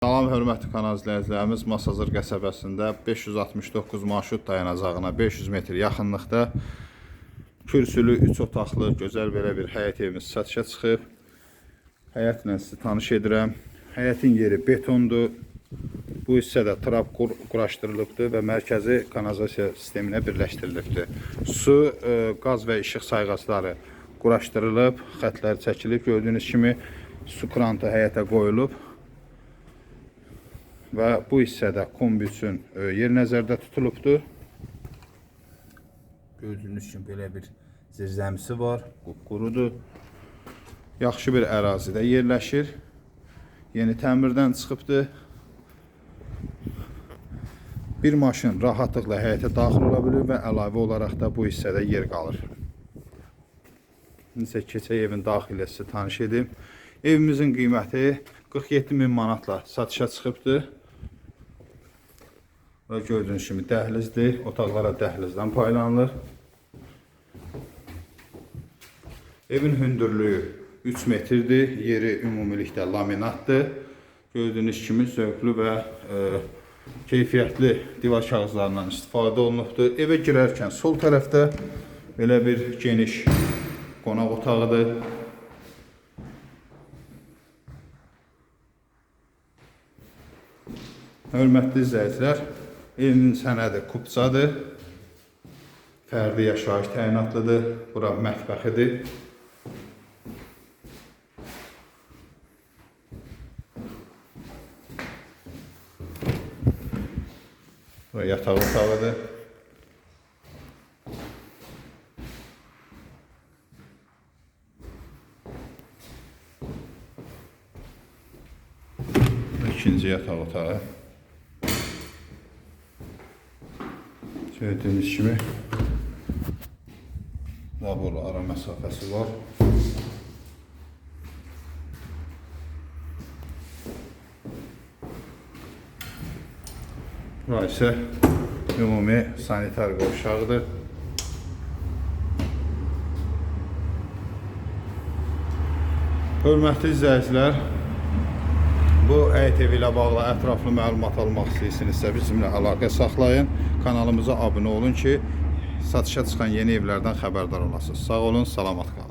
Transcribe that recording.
Salam hörmətli kanal izləyicilərimiz Masazır qəsəbəsində 569 marşrut dayanacağına 500 metr yaxınlıqda kürsülü 3 otaqlı gözəl belə bir həyət evimiz satışa çıxıb. Həyətlə sizi tanış edirəm. Həyətin yeri betondur. Bu hissədə trap qur quraşdırılıbdır və mərkəzi kanalizasiya sisteminə birləşdirilibdir. Su, e, qaz və işıq sayğacları quraşdırılıb, xətlər çəkilib. Gördüyünüz kimi su krantı həyətə qoyulub və bu hissədə kombi üçün e, yer nəzərdə tutulubdur. Gördüyünüz kimi belə bir zirzəmisi var, qupqurudur. Yaxşı bir ərazidə yerləşir. Yeni təmirdən çıxıbdır. Bir maşın rahatlıqla həyətə daxil ola bilir və əlavə olaraq da bu hissədə yer qalır. İndi keçək evin daxilə sizə tanış edim. Evimizin qiyməti 47 min manatla satışa çıxıbdır. Gördüyünüz kimi dəhlizdir. Otaqlara dəhlizdən paylanılır. Evin hündürlüyü 3 metrdir. Yeri ümumilikdə laminatdır. Gördüyünüz kimi zövqlü və e, keyfiyyətli divar kağızlarından istifadə olunubdur. Evə girərkən sol tərəfdə belə bir geniş qonaq otağıdır. Hörmətli izləyicilər, evin sənədi kupçadır. Fərdi yaşayış təyinatlıdır. Bura mətbəxidir. Bura yataq otağıdır. İkinci yataq otağı. Gördüyünüz kimi labor ara məsafəsi var. Bura isə ümumi sanitar qovşağıdır. Hörmətli izləyicilər, bu həyət evi ilə bağlı ətraflı məlumat almaq istəyirsinizsə bizimlə əlaqə saxlayın. Kanalımıza abunə olun ki, satışa çıxan yeni evlərdən xəbərdar olasınız. Sağ olun, salamat qalın.